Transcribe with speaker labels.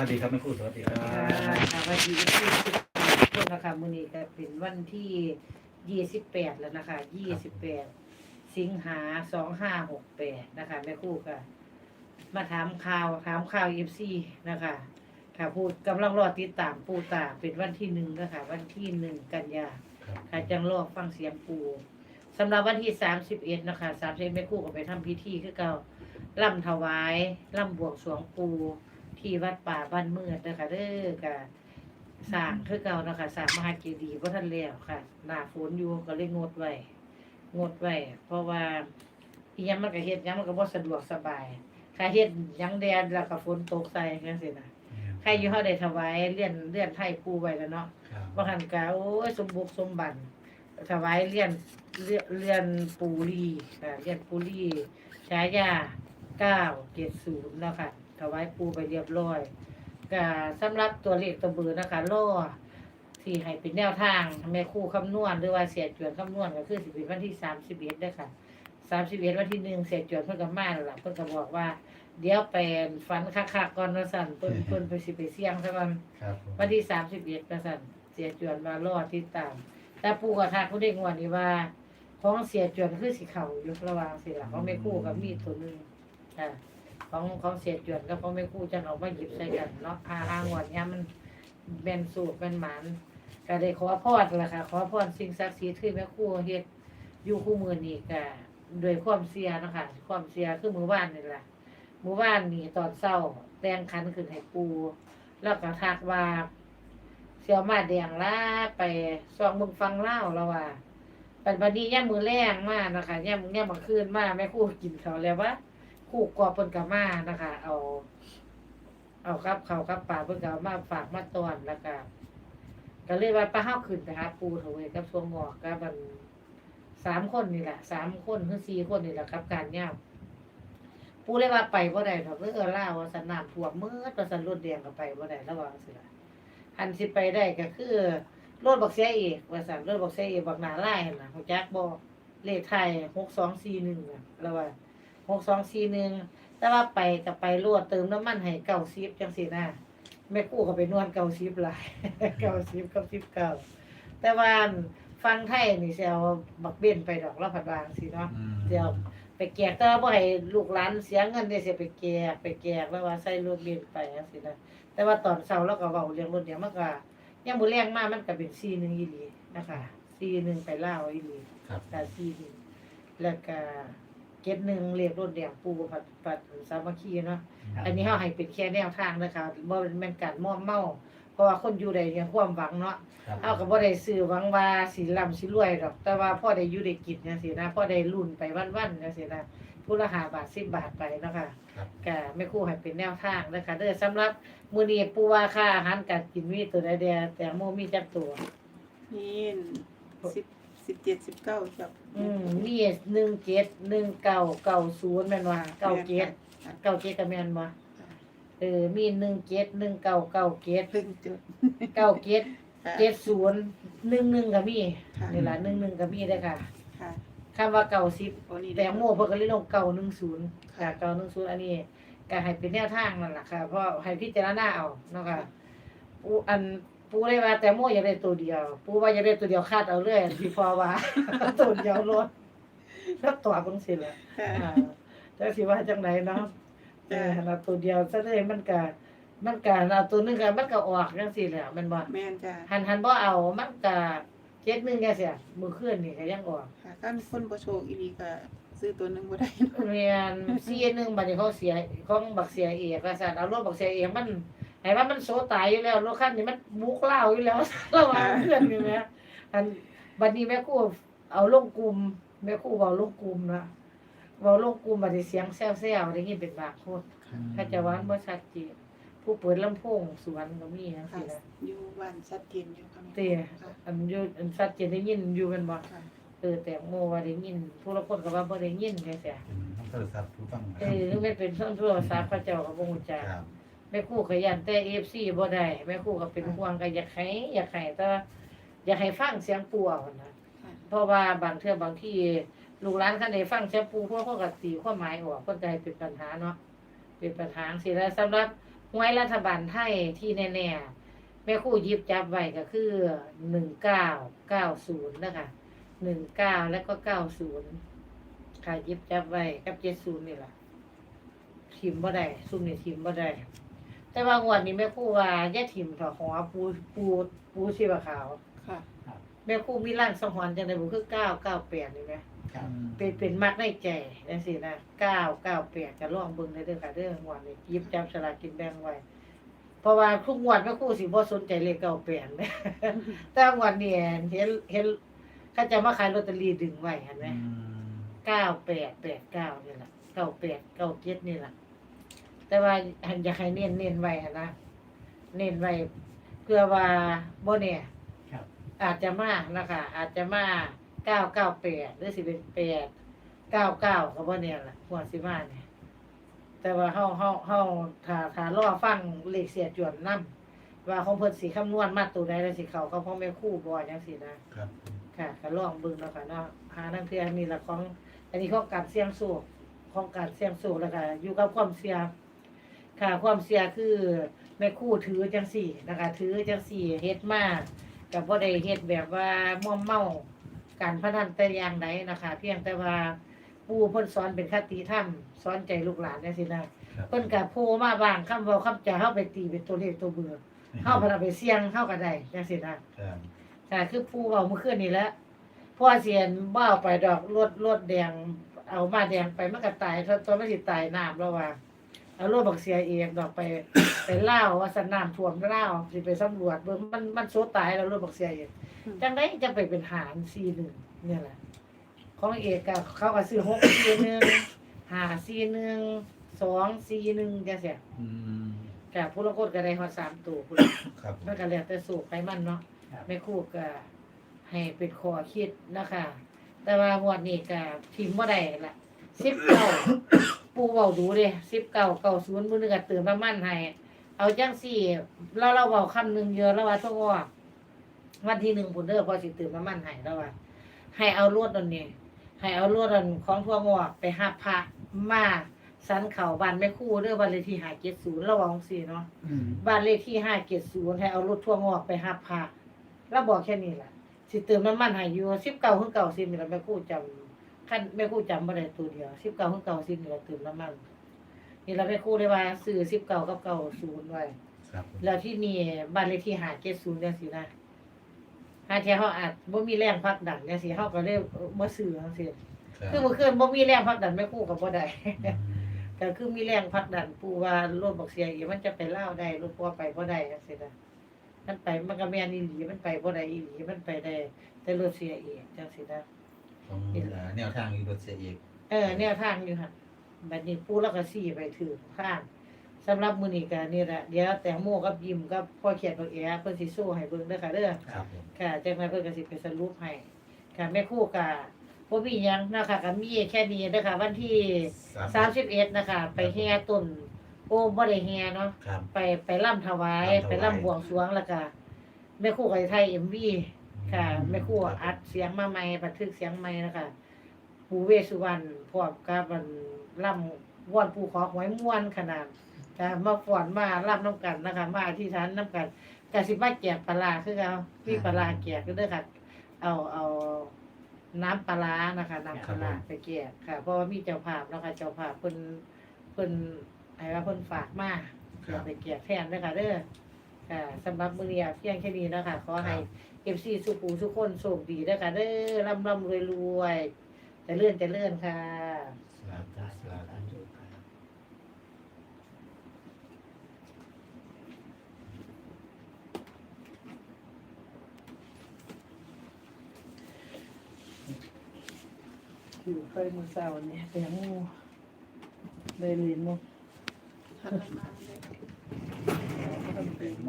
Speaker 1: วัสดีครับแม่ครูสวัสดีครับ
Speaker 2: ค่ะค่ะวันที่ยี่สิบคนนะคะมื้อนี้ก็เป็นวันที่ยี่สิบแปดแล้วนะคะยี่สิบแปดสิงหาสองห้าหกแปดนะคะแม่ครู่ค่ะ มาถามข่าวถามข่าวเอฟซีนะคะค่ะพูดกำลังรอติดตามปูตาเป็นวันที่หนึ่งนะคะวันที่หนึ่งกันยา
Speaker 1: ครับ
Speaker 2: ค่ะจังรอฟังเสียงปูสำหรับวันที่สามสิบเอ็ดนะคะสามสิบแม่ครู่ก็ไปทำพิธีคือเก่าล่ำถวายล่ำบวงสรวงปู ที่วัดป่าบ้านเมือดนะคะเด้อกะสร้างคือเก่านะคะสร้างมหาเจดีย์บ่ทันแล้วค่ะ หน้าฝนอยู่ก็เลยงดไว้งดไว้ เพราะว่าอีหยังมันก็เฮ็ดหยังมันก็บ่สะดวกสบายถ้าเฮ็ดหยังแดดแล้วก็ฝนตกใส่จังซี่นะใครอยู่เฮาได้ถวายเลื่อนเลื่อนไทยปูไว้แล้วเนาะ
Speaker 1: ครับ
Speaker 2: ว่าหันกะโอ้ยสมบุกสมบันถวายเลื่อนเลื่อนเลื่อนปูรีค่ะเลื่อนปูรีฉายาเก้าเจ็ดศูนย์เนาะค่ะ ถวายปูไปเรียบร้อยก็สำหรับตัวเลขตัวเบอร์นะคะล่อที่ให้เป็นแนวทางแม่ครู่คำนวณหรือว่าเสียจวนคำนวณก็คือสิเป็นวันที่สามสิบเอ็ดได้อค่ะสามสิบเอ็ดวันที่หนึ่งเสียจวนเพิ่นก็มาแล้วล่ะเพิ่นก็บอกว่า เดี๋ยวไปฝันคักๆก่อนว่าสั่นเพิ่นเพิ่นไปสิไปเสี่ยงซะก่อน
Speaker 1: ครับผม
Speaker 2: วันที่สามสิบเอ็ดประสันเสียจวนมารอดที่ตาม แต่ปูกระทาเขาได้งวดนี้ว่า ของเสียจวนคือสีเขาอยู่ระหว่างสิละของไม่คู่กับมีดตัวหนึงอ่า ของของเสียจวนกับของไม่คู่จะเอามาหยิบใส่กันเนาะอาอางวดเนี้ยมันแม่นสูตรแม่นหมานก็ได้ขอพรล่ะค่ะขอพรสิ่งศักดิ์สิทธิ์ที่แม่คู่เฮ็ดอยู่คู่มือนี่ก็ด้วยความเสียเนาะคะความเสียคือมือว่านนี่แหละมือว่านนี่ตอนเศร้าแต่งคันขึ้นให้ปู แล้วก็ทักว่าเสียวมาแดงล่าไปซองมึงฟังเล่าแล้วว่าปัจจุบันนี้ย่ามือแรงมากนะคะย่ามย่ามมาคืนมากแม่คู่กินเขาแล้วว่า คู่กอปนกับมานะคะ เอา เอาครับเขาวครับป่าเพิ่นก็เอามาฝากมาตอนแล้วก็ก็เลยว่าป้าเฮาขึ้นไปหาปูเถอะเว้ยกับสวงงอกกับมันสามคนนี่แหละสามคนหรือสี่คนนี่แหละครับ การย่ามปูเลยว่าไปบ่ได้ดอกเออล่าว่าสนามท่วมมืดว่าสันรถแดงก็ไปบ่ได้ระวังสิล่ะหันสิไปได้ก็คือรถบักเสียเอกว่าสันรถบักเสียเอกบักหนาลายหั่นน่ะฮู้จักบ่เลขไทย6241น่ะระวั ง6241แต่ว่าไปก็ไปรวดเติมน้ำมันให้90จังซี่นะแม่กู้ก็ไปนวด90หลาย90กับ19แต่ว่าฟังไทยนี่สิเอาบักเบ้นไปดอกละพัดวางสิเนาะ
Speaker 1: อืม
Speaker 2: เดี๋ยวไปแกกแต่ว่าบ่ให้ลูกหลานเสียเงินได้เสียไปแกกไปแกกแล้วว่าใส่รถเบนซ์ไปจังซี่นะแต่ว่าตอนเช้าเราก็เว้าเรื่องรถเนี่ยมันก็ยังบ่แรงมากมันก็เป็น4 1อีหลีนะคะ4 1ไปลาวอีหลี
Speaker 1: ครับ
Speaker 2: ก็4 1แล้วก็ เก็ดหนึ่งเรียกรถแดงปูผัดผัดสามัคคีเนาะอันนี้เฮาให้เป็นแค่แนวทางนะคะบ่แม่นการมอมเมาเพราะว่าคนอยู่ได้ยังความหวังเนาะ
Speaker 1: ครับ
Speaker 2: เอาก็บ่ได้ซื้อหวังว่าสิร่ำสิรวยดอก แต่ว่าพ่อได้อยู่ได้กินจังซี่นะพ่อได้รุ่นไปวันๆจังซี่นะผู้ละ5บาท10บาทไปเนาะค่ะ
Speaker 1: ครับ
Speaker 2: ก็แม่ครูให้เป็นแนวทางนะคะเด้อสำหรับมื้อนี้ปู่ว่าค่าอาหารการกินมีตัวใดแดแต่โมมีจักตัว
Speaker 3: นี่สิบ สิบเจ็ดสิบเก้าครับ
Speaker 2: อืมมี17 19 90แม่นว่า97 97ก็แม่นบ่เออมี17 19 97
Speaker 3: เพิ่งจุด
Speaker 2: 97
Speaker 3: ค่ะ
Speaker 2: 70 11ก็มี
Speaker 3: ค่ะ
Speaker 2: นี่ล่ะ11ก็มีเด้อค่ะ
Speaker 3: ค่ะ
Speaker 2: คำว่าเก่าสิบ
Speaker 3: โอ้นี่
Speaker 2: แตงโมเพิ่นก็เลยลงเก่าหนึ่งศูนย์
Speaker 3: ค่ะ
Speaker 2: ค่ะเก่าหนึ่งศูนย์อันนี้ก็ให้เป็นแนวทางนั่นแหละค่ะเพราะให้พิจารณาเอาเนาะค่ะปูอัน ปูได้ว่าแตงโมอยากได้ตัวเดียว ปูว่าอยากได้ตัวเดียวคาดเอาเลยที่พอว่า ตัวเดียวรถแล้วตัวเบิ่งสิล่ะ
Speaker 3: ค่ะ
Speaker 2: อ่าแต่สิว่าจังไดเนาะเออเราตัวเดียวซะเลยมันก็มันก็เอาตัวหนึงก็มันก็ออกจังซี่แหละแมันบ่
Speaker 3: แม่นจ้ะ
Speaker 2: หันหันบ่เอามันก็เจ็ดหนึงจังซี่มื้อคืนนี่ก็ยังออก
Speaker 3: ค่ะถ้ามีคนบ่โชคอีหลีก็ซื้อตัวหนึงบ่ได้
Speaker 2: เรียนซีหนึ่งบัดนี้เขาเสียของบักเสียเอกว่าซั่นเอารถบักเสียเอกมัน ให้ว่ามันโซตายอยู่แล้วรถคันนี้มันบุกเล่าวอยู่แล้วระหว่างเพื่อนอยู่แม่อันบัดนี้แม่ครูเอาลงกลุ่มแม่ครูเว้าลงกลุ่มนะเว้าลงกลุ่มบัดนี้เสียงแซ่วๆได้ยินเป็นบางคนถ้าจะว่าบ่ชัดเจนผู้เปิดลำโพงสวนก็มีจัง
Speaker 3: ค่ะ
Speaker 2: ซี่นะ
Speaker 3: อยู่บ้านชัดเจนอยู่ค่ะแม่
Speaker 2: เต้อันอยู่อันชัดเจนได้ยินอยู่แม่นบ่
Speaker 3: ค่ะ
Speaker 2: เออแต่โมว่าได้ยินผู้ละคนก็ว่าบ่ได้ยินแค่แซ่
Speaker 1: เป็นห้องโทรศัพท์ผู้ฟัง
Speaker 2: เออไม่เป็นต้นโทรศัพท์พระเจ้าก็บ่ฮู้จัก
Speaker 1: ครับ
Speaker 2: แม่ครูก็ยันแต่ FC บ่ได้แม่ครูก็เป็นห่วงก็อยากให้อยากให้แต่ว่าอยากให้ฟังเสียงปู่เอานะ
Speaker 3: ค่ะ
Speaker 2: เพราะว่าบางเทื่อบางที่ลูกหลานคันได้ฟังเสียงปู่พวกเขาก็ตีความหมายออกเพิ่นก็ให้เป็นปัญหาเนาะเป็นปัญหาสิแล้วสำหรับหวยรัฐบาลไทยที่แน่ๆแม่ครู่หยิบจับไว้ก็คือหนึ่งเก้าเก้าศูนย์นะคะหนึ่งเก้าแล้วก็เก้าศูนย์ค่ะหยิบจับไว้กับเจ็ดศูนย์นี่แหละทิมบ่ได้ซุ่มนี่ทิมบ่ได้ แต่ว่างวดนี้แม่ครู่ว่าอย่าทิมเถอะหัวปูปูปูชีวขาว
Speaker 3: ค่ะ
Speaker 2: แม่ครู่มีร่างสังหรณ์จังได๋บ่คือเก้าเก้าแปดนี่แหม
Speaker 1: ครับ
Speaker 2: เป็นเป็นมักในใจจังซี่นะเก้าเก้าแปดก็ลองเบิ่งได้เด้อค่ะเด้องวดนี้หยิบจับสลากกินแบ่งไว้ เพราะว่าทุกงวดแม่ครู่สิบ่สนใจเลขเก้าแปดนะแต่งวดนี้เห็นเห็นเขาจะมาขายลอตเตอรี่ดึงไว้เห็นไหม
Speaker 1: อืม
Speaker 2: เก้าแปดแปดเก้านี่แหละเก้าแปดเก้าเจ็ดนี่แหละ แต่ว่าอยากให้เน้นเน้นไว้หั้นนะเน้นไว้เพื่อว่าบ่เนี่ย
Speaker 1: ครับ
Speaker 2: อาจจะมานะคะอาจจะมาเก้าเก้าแปดหรือสิเป็นแปดเก้าเก้าก็บ่เนี่ยล่ะหัวดสิมาเนี่ยแต่ว่าเฮาเฮาเฮาถ้าถ้ารอฟังเลขเสียจวนนํว่าของเพิ่นสิคำนวณมาตัวใดแล้วสิเข้ากับพ่อแม่ครู่บ่จังซี่นะ
Speaker 1: ครับ
Speaker 2: ค่ะก็ลองเบิ่งแล้วค่ะเนาะหานั่นคืออันนี้ละของ อันนี้ของการเสี่ยงโชคของการเสี่ยงโชคแล้วก็อยู่กับความเสี่ยง ค่ะความเสี่ยงคือแม่ครู่ถือจังสี่นะคะ ถือจังสี่เฮ็ดมากับบ่ได้เฮ็ดแบบว่าม่วมเมาการพนันแต่อย่างใดนะคะ เพียงแต่ว่าปู่เพิ่นสอนเป็นคติธรรมสอนใจลูกหลานจังซี่นะครับเพิ่นก็โผล่มาบ้างคำเว้าคำจาเฮาไปตีเป็นตัวเลขตัวเบอร์เฮาพนเอาไปเสี่ยงเฮาก็ได้จังซี่นะ
Speaker 1: ครับ
Speaker 2: ค่ะคือผู้เอาเมื่อคืนนี้แหล้วพ่อเสียนบ่เอาไปดอกรถรถแดงเอามาแดงไปมันก็ตายตัวตัวไม่สิตายน้ำแล้วว่า เอารถบักเสียเองดอกไปไปเล่าวว่าสนามท่วมเล่าวสิไปสำรวจเบิ่งมันมันโซตายแล้วรถบักเสียเอง
Speaker 3: อืม
Speaker 2: จังไดจะไปเป็นหารซีหนึ่งเนี่ยแหละของเอกก็เขาก็ซื้อหกซีหนึ่งหาซีหนึ่งสองซีหนึ่งจังเสีย
Speaker 1: อืม
Speaker 2: กับผู้ละคนก็ได้ฮอดสามตัวพุ่น
Speaker 1: ครับ
Speaker 2: มันก็แล้วแต่สูกไปมันเนาะ
Speaker 1: ครับ
Speaker 2: แม่ครูก็ให้เป็นข้อคิดนะคะ แต่ว่างวดนี้ก็ทิมบ่ได้ละสิบเก้า ปูเว้าดูเด้สิบเก้าเก้าศูนย์มื้อนึงก็เติมน้ำมันให้เอาจังสี่ เราเราเว้าคำหนึงเยอะแล้วว่าทุกว่าวันที่หนึ่งพุ่นเด้อพอสิเติมน้ำมันให้แล้วว่าให้เอารถอันนี้ให้เอารถอันของทั่วงอกไปหับพระมาสันเขาบ้านแม่ครูเด้อบ้านเลขที่570ระวังสิเนาะ
Speaker 1: อืม
Speaker 2: บ้านเลขที่ห้าเจ็ดศูนย์ให้เอารถทั่วงอกไปหับพระแล้วบอกแค่นี้แหละสิเติมน้ำมันให้อยู่สิบเก้าถึงเก้าสิบนี่แหละแม่ครู่จำ ขั้นแม่ครู่จำบ่ได้ตัวเดียวสิบเก้าถึงเก้าสิบนี่แหละเติมน้ำมันนี่ละแม่ครู่เลยว่าซื้อสิบเก้ากับเก้าศูนย์ไว้
Speaker 1: ครับ
Speaker 2: แล้วที่นี่บ้านเลขที่ห้าเจ็ดศูนย์จังซี่นะหาเที่ยเฮาอาจบ่มีแรงพักดันจังซี่เฮาก็เลยบ่ซื้อจังซี่
Speaker 1: ครับ
Speaker 2: คือเมื่อคืนบ่มีแรงพักดันแม่ครู่ก็บ่ได้
Speaker 1: อืม
Speaker 2: ก็คือมีแรงผลักดันปูว่ารถบักเสียอีมันจะไปเล่าวได้รถพัวไปบ่ได้จังซี่นะมันไปมันก็แม่นอีหลีมันไปบ่ได้อีหลีมันไปได้แต่รถเสียเองจังซี่นะ
Speaker 1: ของเอ่อแนวทางอยู่รถเสียเอก
Speaker 2: เออแนวทางอยู่หั่นบัดนี้ปูแล้วก็ซี่ไปถือข้างสำหรับมื้อนี้ก็นี่แหละเดี๋ยวแตงโมกับยิมกับพ่อเขียนบักแอเพิ่นสิโชว์ให้เบิ่งเด้อค่ะเด้อ
Speaker 1: ครับผม
Speaker 2: ค่ะจากนั้นเพิ่นก็สิไปสรุปให้ค่ะแม่ครู่ก็บ่มีหยังนะคะก็มีแค่นี้เด้อค่ะ วันที่
Speaker 1: สาม
Speaker 2: 31นะคะ ไปแห่ต้นโอ้บ่ได้แห่เนาะ
Speaker 1: ครับ
Speaker 2: ไปไปล่ำถวาย
Speaker 1: รำถวาย
Speaker 2: ไปล่ำบวงสรวงแล้วก็แม่ครู่ไก่ไทยเอ็มวี ค่ะแม่ครู่อัดเสียงมาใหม่บันทึกเสียงใหม่นะคะปู่เวสสุวรรณพร้อมกับมันล่ำว่อนปู่ขอหวยม่วนขนาดค่ะมาฟ้อนมาล่ำน้ำกันนะคะมาอธิษฐานน้ำกันกสิมาแจกปลาร้าคือเอาพี่ปลาร้าแจกก็เด้อค่ะเอาเอาน้ำปลาร้านะคะน้ำปลาร้าไปแจกค่ะ เพราะว่ามีเจ้าภาพเนาะคะเจ้าภาพเพิ่นเพิ่นให้ว่าเพิ่นฝากมา
Speaker 1: ครับ
Speaker 2: ไปแจกแทนด้วยค่ะเด้อ ค่ะสำหรับมื้อนี้เพียงแค่นี้เนาะคะขอให้ FC สุขูทุกคนโชคดีเด้อค่ะเด้อร่ำร่ำรวยรวยเจะเลื่อนจะเลื่อนค่ะ
Speaker 1: สาธุสาธุ
Speaker 2: อยู่เคยมือเศร้าเนี่ยแต่ยังงูเลยลินมุ
Speaker 3: หันมาเลย
Speaker 1: เป็นโมง